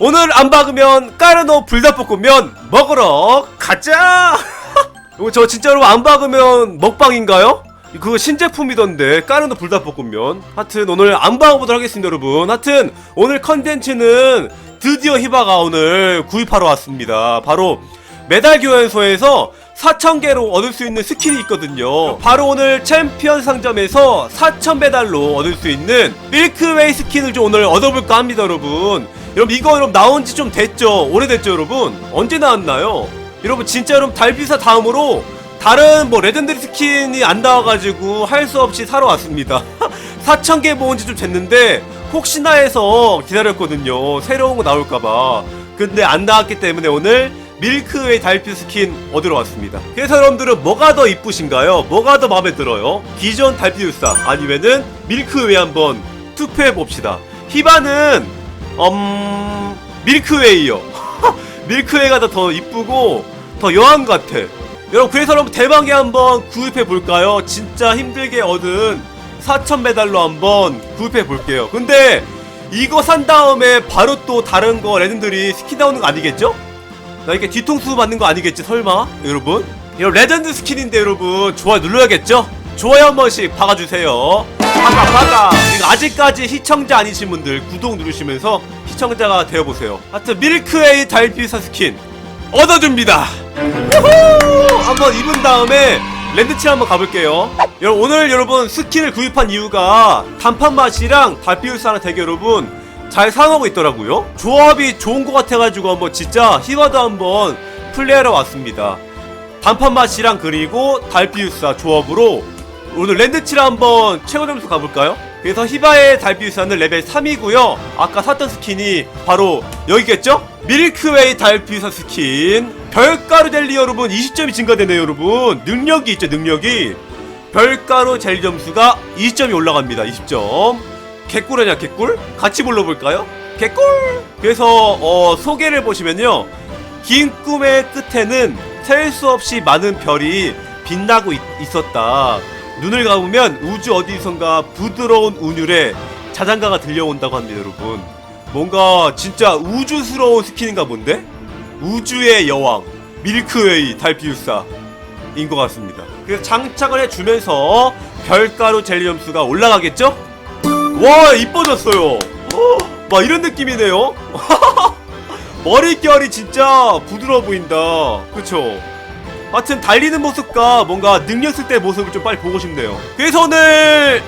오늘 안 박으면 까르노 불닭볶음면 먹으러 가자! 저 진짜로 안 박으면 먹방인가요? 그거 신제품이던데 까르노 불닭볶음면. 하여튼 오늘 안 박아보도록 하겠습니다 여러분. 하여튼 오늘 컨텐츠는 드디어 히바가 오늘 구입하러 왔습니다. 바로 메달 교환소에서 4,000개로 얻을 수 있는 스킨이 있거든요. 바로 오늘 챔피언 상점에서 4,000메달로 얻을 수 있는 밀크웨이 스킨을 좀 오늘 얻어볼까 합니다, 여러분. 여러분, 이거 여러분 나온 지 좀 됐죠? 오래됐죠, 여러분? 언제 나왔나요? 여러분, 진짜 여러분, 달비사 다음으로 다른 뭐 레전드리 스킨이 안 나와가지고 할 수 없이 사러 왔습니다. 4,000개 모은 지 좀 됐는데, 혹시나 해서 기다렸거든요. 새로운 거 나올까봐. 근데 안 나왔기 때문에 오늘 밀크웨이 달빛 스킨 얻으러 왔습니다. 그래서 여러분들은 뭐가 더 이쁘신가요? 뭐가 더 마음에 들어요? 기존 달빛 유사 아니면은 밀크웨이 한번 투표해 봅시다. 히바는 음 밀크웨이요. 밀크웨이가 더, 더 이쁘고 더 여왕 같아. 여러분 그래서 여러분 대망에 한번 구입해 볼까요? 진짜 힘들게 얻은 4천 메달로 한번 구입해 볼게요. 근데 이거 산 다음에 바로 또 다른 거 레전드리 스킨 나오는 거 아니겠죠? 나 이렇게 뒤통수 맞는 거 아니겠지 설마? 여러분? 이런 레전드 스킨인데 여러분 좋아요 눌러야겠죠? 좋아요 한 번씩 박아주세요. 박아 박아. 아직까지 시청자 아니신 분들 구독 누르시면서 시청자가 되어보세요. 하여튼 밀크웨이 달빛사 스킨 얻어줍니다. 우후! 한번 입은 다음에 랜드칠 한번 가볼게요. 여러분 오늘 여러분 스킨을 구입한 이유가 단판 맛이랑 달빛사랑 되게 여러분 잘 사용하고 있더라고요. 조합이 좋은 것 같아가지고 한번 진짜 히바도 한번 플레이하러 왔습니다. 단판 맛이랑 그리고 달피우사 조합으로 오늘 랜드치를 한번 최고 점수 가볼까요? 그래서 히바의 달피우사는 레벨 3이고요. 아까 샀던 스킨이 바로 여기겠죠? 밀크웨이 달피우사 스킨 별가루 젤리 여러분 20점이 증가되네요 여러분 능력이 있죠 능력이 별가루 젤리 점수가 20점이 올라갑니다 20점 개꿀하냐 개꿀? 같이 불러볼까요? 개꿀! 그래서 어, 소개를 보시면요 긴 꿈의 끝에는 셀 수 없이 많은 별이 빛나고 있, 있었다 눈을 감으면 우주 어디선가 부드러운 운율의 자장가가 들려온다고 합니다 여러분 뭔가 진짜 우주스러운 스킨인가 본데? 우주의 여왕 밀크웨이 달피우사 인것 같습니다 그래서 장착을 해주면서 별가루 젤리 점수가 올라가겠죠? 와 이뻐졌어요. 어, 막 이런 느낌이네요. 머릿결이 진짜 부드러워 보인다. 그쵸? 하여튼 달리는 모습과 뭔가 능력 쓸 때 모습을 좀 빨리 보고 싶네요. 그래서 오늘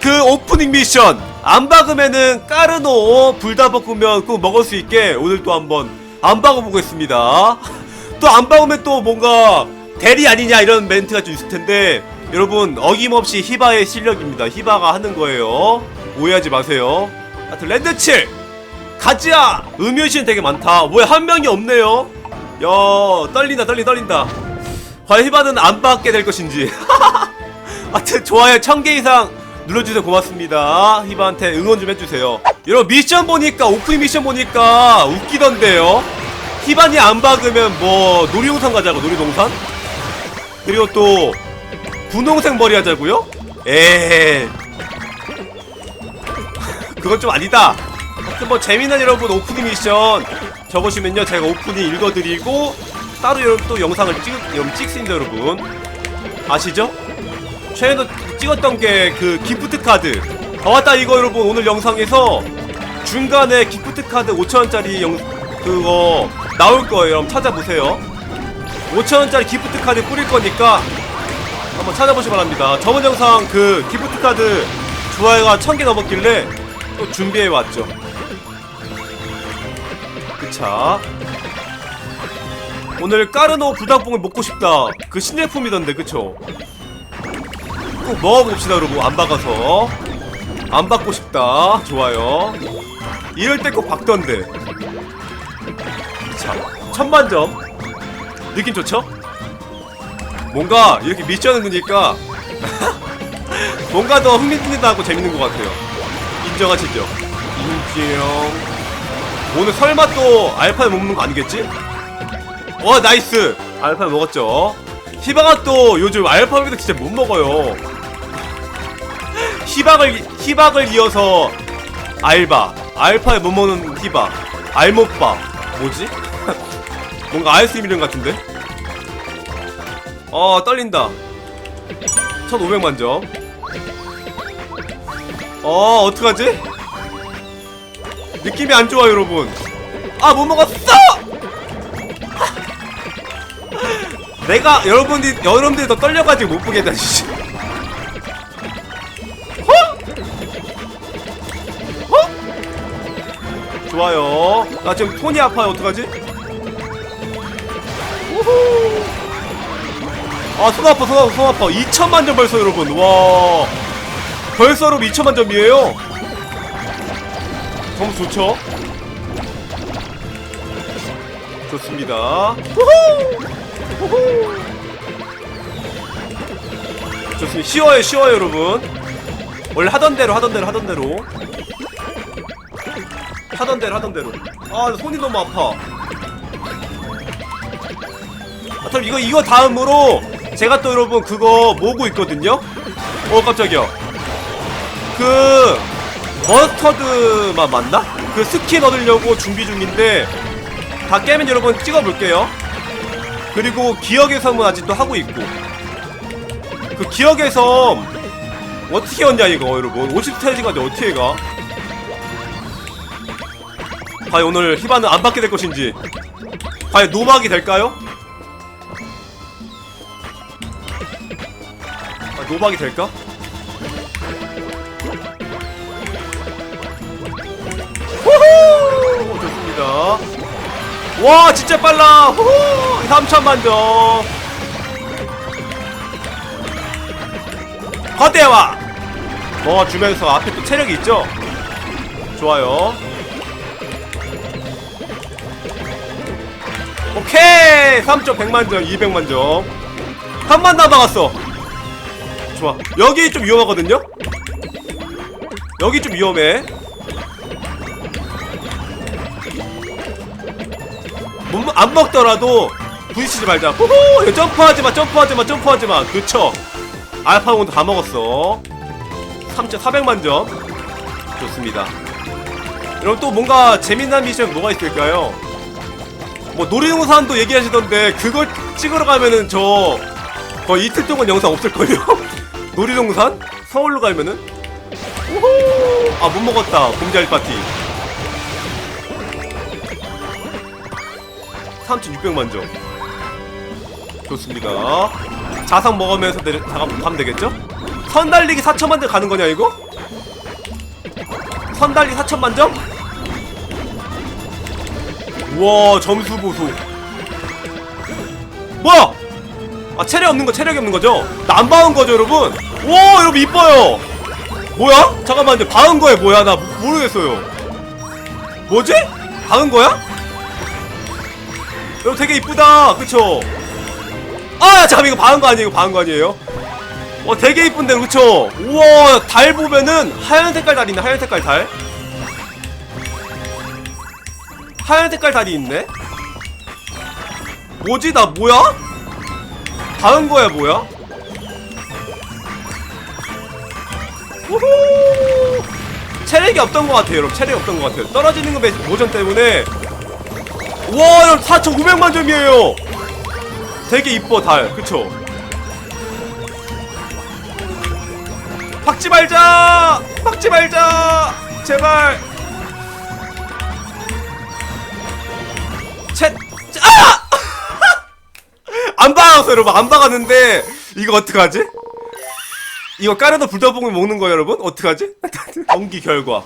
그 오프닝 미션 안 박으면은 까르노 불닭볶음면 꼭 먹을 수 있게 오늘 또 한번 안 박아보겠습니다. 또 안 박으면 또 뭔가 대리 아니냐 이런 멘트가 좀 있을 텐데 여러분 어김없이 히바의 실력입니다. 히바가 하는 거예요 오해하지 마세요. 하여튼 랜드칠. 가자 음유신 되게 많다. 뭐야 한 명이 없네요? 야 떨린다 떨린다 떨린다. 과연 히바는 안 받게 될 것인지. 하여튼 좋아요. 1000개 이상 눌러주세요 고맙습니다. 히바한테 응원 좀 해주세요. 여러분 미션 보니까 오프닝 미션 보니까 웃기던데요? 히반이 안 박으면 뭐 놀이동산 가자고 놀이동산? 그리고 또 분홍색 머리 하자고요? 에이 그건 좀 아니다. 하여튼 뭐 재미난 여러분 오프닝 미션 적으시면요. 제가 오프닝 읽어드리고 따로 여러분 또 영상을 찍, 찍습니다 여러분. 아시죠? 최근에 찍었던 게 그 기프트 카드. 아 맞다 이거 여러분. 오늘 영상에서 중간에 기프트 카드 5천원짜리 영 그거 나올 거예요. 여러분 찾아보세요. 5천원짜리 기프트 카드 뿌릴 거니까 한번 찾아보시 기 바랍니다. 저번 영상 그 기프트 카드 좋아요가 1000개 넘었길래 또 준비해 왔죠. 그차. 오늘 까르노 불닭볶음 먹고 싶다. 그 신제품이던데, 그쵸? 꼭 먹어봅시다, 여러분. 안 박아서. 안 받고 싶다. 좋아요. 이럴 때 꼭 박던데. 자, 천만점. 느낌 좋죠? 뭔가 이렇게 미션을 넣으니까 뭔가 더 흥미진진하고 재밌는 것 같아요. 인정하시죠? 인정. 오늘 설마 또 알파를 못 먹는 거 아니겠지? 어 나이스. 알파 먹었죠. 히바가 또 요즘 알파벳도 진짜 못 먹어요. 히박을 히박을 이어서 알바, 알파에 못 먹는 히바. 알못바 뭐지? 뭔가 아이스크림 이름 같은데? 어 떨린다 1500만 점 어, 어떡하지? 느낌이 안 좋아, 여러분. 아, 못 먹었어! 내가, 여러분들이, 여러분들이 더 떨려가지고 못 보게 다 진짜. 어? 어? 좋아요. 나 지금 손이 아파요, 어떡하지? 우후. 아, 손 아파, 손 아파, 손 아파. 2천만 점 벌써, 여러분. 와. 벌써로 2천만 점이에요. 점수 좋죠? 좋습니다. 후후! 후후! 좋습니다. 쉬워요, 쉬워요, 여러분. 원래 하던 대로, 하던 대로, 하던 대로. 하던 대로, 하던 대로. 아, 나 손이 너무 아파. 아, 그럼 이거, 이거 다음으로 제가 또 여러분 그거 모으고 있거든요? 어, 깜짝이야. 그 머스터드만 맞나? 그 스킨 얻으려고 준비 중인데 다 깨면 여러분 찍어볼게요 그리고 기억의 섬은 아직도 하고 있고 그 기억의 섬 어떻게 얻냐 이거 여러분 50스테이지가 어떻게 가? 과연 오늘 히바는 안 받게 될 것인지 과연 노막이 될까요? 아, 노막이 될까? 와, 진짜 빨라! 후후! 3천만 점. 거대와! 뭐, 주면서 앞에 또 체력이 있죠? 좋아요. 오케이! 3점 100만 점, 200만 점. 한 번 남아갔어. 좋아. 여기 좀 위험하거든요? 여기 좀 위험해. 못, 먹- 안 먹더라도 부딪히지 말자. 호호! 점프하지 마, 점프하지 마, 점프하지 마. 그쵸? 알파몬드 다 먹었어. 3,400만 점. 좋습니다. 여러분 또 뭔가 재미난 미션 뭐가 있을까요? 뭐 놀이동산도 얘기하시던데 그걸 찍으러 가면은 저 거의 이틀 동안 영상 없을걸요? 놀이동산? 서울로 가면은? 오호! 아못 먹었다. 곰자일 파티. 3,600만 점. 좋습니다. 자상 먹으면서 내려, 가, 가면 되겠죠? 선 달리기 4천만 점 가는 거냐, 이거? 선 달리기 4천만 점? 우와, 점수 보소. 뭐야! 아, 체력 없는 거, 체력이 없는 거죠? 나안 봐온 거죠, 여러분? 와, 여러분, 이뻐요! 뭐야? 잠깐만, 근데 박은 거에 뭐야? 나 모- 모르겠어요. 뭐지? 박은 거야? 여러분 되게 이쁘다 그쵸? 아 잠깐 이거 박은 거 아니에요 이거 박은 거 아니에요? 어 되게 이쁜데 그쵸? 우와 달 보면은 하얀 색깔 달이 있네 하얀 색깔 달 하얀 색깔 달이 있네 뭐지 나 뭐야? 박은 거야 뭐야? 우후 체력이 없던 것 같아요 여러분 체력이 없던 것 같아요 떨어지는 거 매- 모션 때문에 와, 여러분 4,900만 점이에요. 되게 이뻐 달, 그쵸? 박지 말자, 박지 말자, 제발. 채, 아! 안 박았어, 여러분. 안 박았는데 이거 어떡하지? 이거 까르도 불닭볶음면 먹는 거예요, 여러분? 어떡하지? 경기 결과.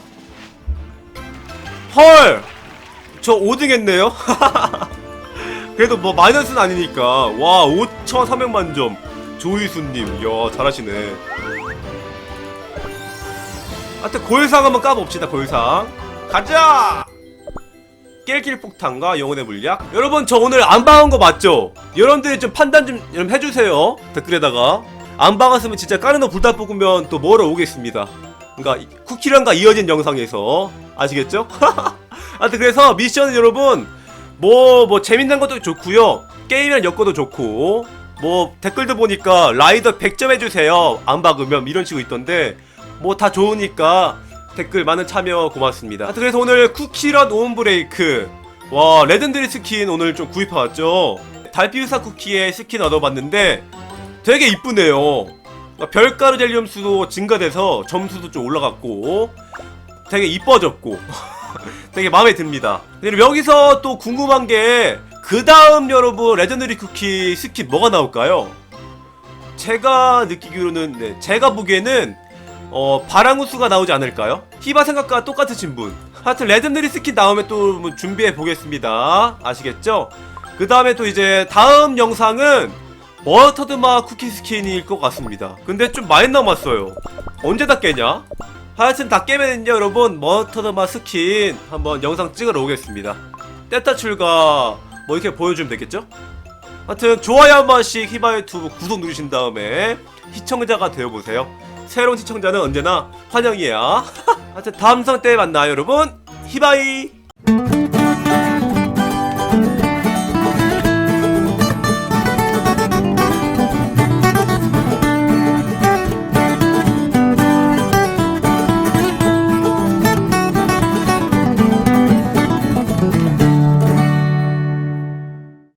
헐. 저 5등 했네요? 그래도 뭐 마이너스는 아니니까. 와 5,300만 점. 조이수님 이야 잘하시네. 하여튼 고일상 한번 까봅시다 고일상. 가자! 낄낄 폭탄과 영혼의 물약. 여러분 저 오늘 안 박은 거 맞죠? 여러분들이 좀 판단 좀 여러분 해주세요. 댓글에다가. 안 박았으면 진짜 까르노 불닭볶음면 또 먹으러 오겠습니다. 이- 쿠키랑과 이어진 영상에서. 아시겠죠? 하여튼 그래서 미션은 여러분 뭐뭐 재밌는 것도 좋고요 게임이랑 엮어도 좋고 뭐 댓글도 보니까 라이더 100점 해주세요 안 박으면 이런 식으로 있던데 뭐 다 좋으니까 댓글 많은 참여 고맙습니다. 하여튼 그래서 오늘 쿠키런 온브레이크 와 레전드리 스킨 오늘 좀 구입해왔죠. 달피우사 쿠키의 스킨 얻어봤는데 되게 이쁘네요. 별가루 젤리움 수도 증가돼서 점수도 좀 올라갔고 되게 이뻐졌고 되게 마음에 듭니다. 그리고 여기서 또 궁금한 게 그 다음 여러분 레전드리 쿠키 스킨 뭐가 나올까요? 제가 느끼기로는 네, 제가 보기에는 어 바랑우스가 나오지 않을까요? 히바 생각과 똑같으신 분. 하여튼 레전드리 스킨 나오면 또 준비해 보겠습니다. 아시겠죠? 그 다음에 또 이제 다음 영상은 머터드마 쿠키 스킨일 것 같습니다. 근데 좀 많이 남았어요. 언제 다 깨냐? 하여튼 다 깨면은요 여러분 머터드마 스킨 한번 영상 찍으러 오겠습니다. 떼타 출가 뭐 이렇게 보여주면 되겠죠? 하여튼 좋아요 한 번씩 히바 유튜브 구독 누르신 다음에 시청자가 되어보세요. 새로운 시청자는 언제나 환영이야. 하여튼 다음 상때 만나요 여러분. 히바이.